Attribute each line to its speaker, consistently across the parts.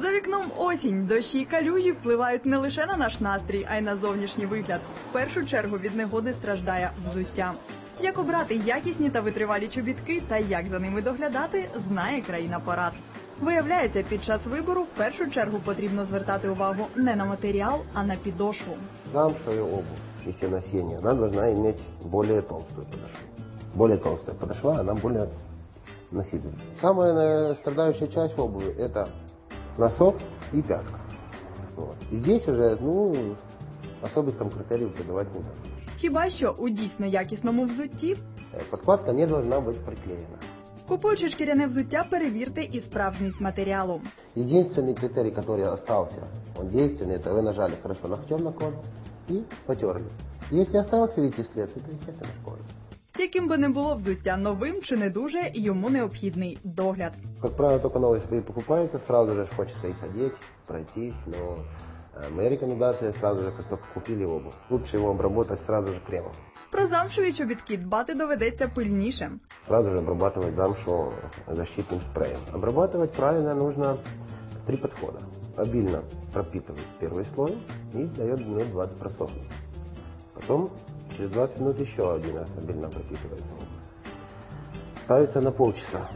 Speaker 1: За вікном осінь, дощі й калюжі впливають не лише на наш настрій, а й на зовнішній вигляд. В першу чергу від негоди страждає взуття. Як обрати якісні та витривалі чобітки та як за ними доглядати, знає країна порад. Виявляється, під час вибору в першу чергу потрібно звертати увагу не на матеріал, а на підошву.
Speaker 2: Замшевая обувь, если на сене, она должна иметь более толстую подошву. Более толстая подошва, она более носибельная. Самая э, страдающая часть обуви – это носок и пятка. Вот. И здесь уже, ну, особых там критериев придавать не надо.
Speaker 1: Хіба що у дійсно якісному взутті
Speaker 2: Э, Подкладка не должна быть приклеена.
Speaker 1: Купуючи шкіряне взуття, перевірте і справжність матеріалу.
Speaker 2: Единственный критерий, который остался, он действенный, это вы нажали хорошо ногтем на кожу и потерли. Если остался, видите, след, это естественно кожа.
Speaker 1: Яким би не було взуття новим чи не дуже, йому необхідний догляд.
Speaker 2: Как правило, только новые свои покупаются, сразу же хочется их одеть, пройтись, но э, моя рекомендация сразу же, как только купили обувь, лучше его обработать сразу же кремом.
Speaker 1: Про замшеві чобітки дбати доведеться пильніше.
Speaker 2: Сразу же обрабатывать замшу защитным спреем. Обрабатывать правильно нужно три подхода. Обильно пропитывать первый слой и дает минут 20 просохнуть. Потом через 20 минут еще один раз обильно пропитывается обувь. Ставится на полчаса,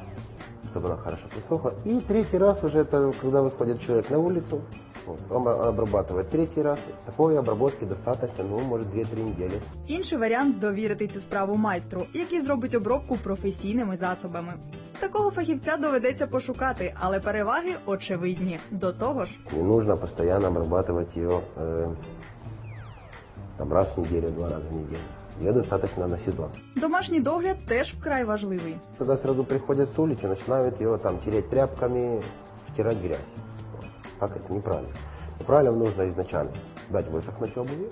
Speaker 2: чтобы она хорошо просохла. И третий раз уже, это когда выходит человек на улицу, вот, он обрабатывает третий раз. Такой обработки достаточно, ну, может, 2-3 недели.
Speaker 1: Інший варіант довірити цю справу майстру, який зробить обробку професійними засобами. Такого фахівця доведеться пошукати, але переваги очевидні. До того ж,
Speaker 2: Не нужно постоянно обрабатывать ее э, там, раз в неделю, два раза в неделю. Ее достаточно на сезон.
Speaker 1: домашній догляд теж вкрай важливий.
Speaker 2: Когда сразу приходят с улицы, начинают ее там тереть тряпками, втирать грязь. Вот. Как это неправильно? Правильно нужно изначально дать высохнуть обуви.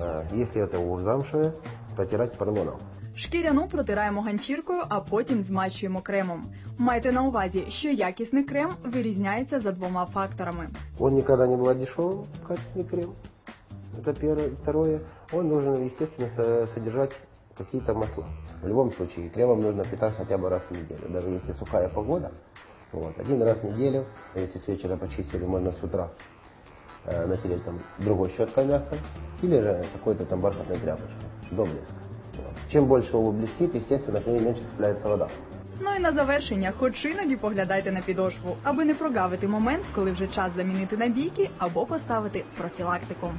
Speaker 2: Э, Если это обувь замшевая, протирать поролоном.
Speaker 1: Шкіряну протираємо ганчіркою, а потім змащуємо кремом. Майте на увазі, що якісний крем вирізняється за двома факторами.
Speaker 2: Он никогда не бывает дешевым, качественный крем. Это первое. Второе, он должен, естественно, со- содержать какие-то масла. В любом случае, кремом нужно питать хотя бы раз в неделю. Даже если сухая погода, вот, один раз в неделю, если с вечера почистили, можно с утра э, натереть там другой щеткой мягкой, или же какой-то там бархатной тряпочкой до блеска. Вот. Чем больше обувь блестит, естественно, к ней меньше цепляется вода.
Speaker 1: Ну і на завершення, хоч іноді поглядайте на підошву, аби не прогавити момент, коли вже час замінити набійки або поставити профілактику.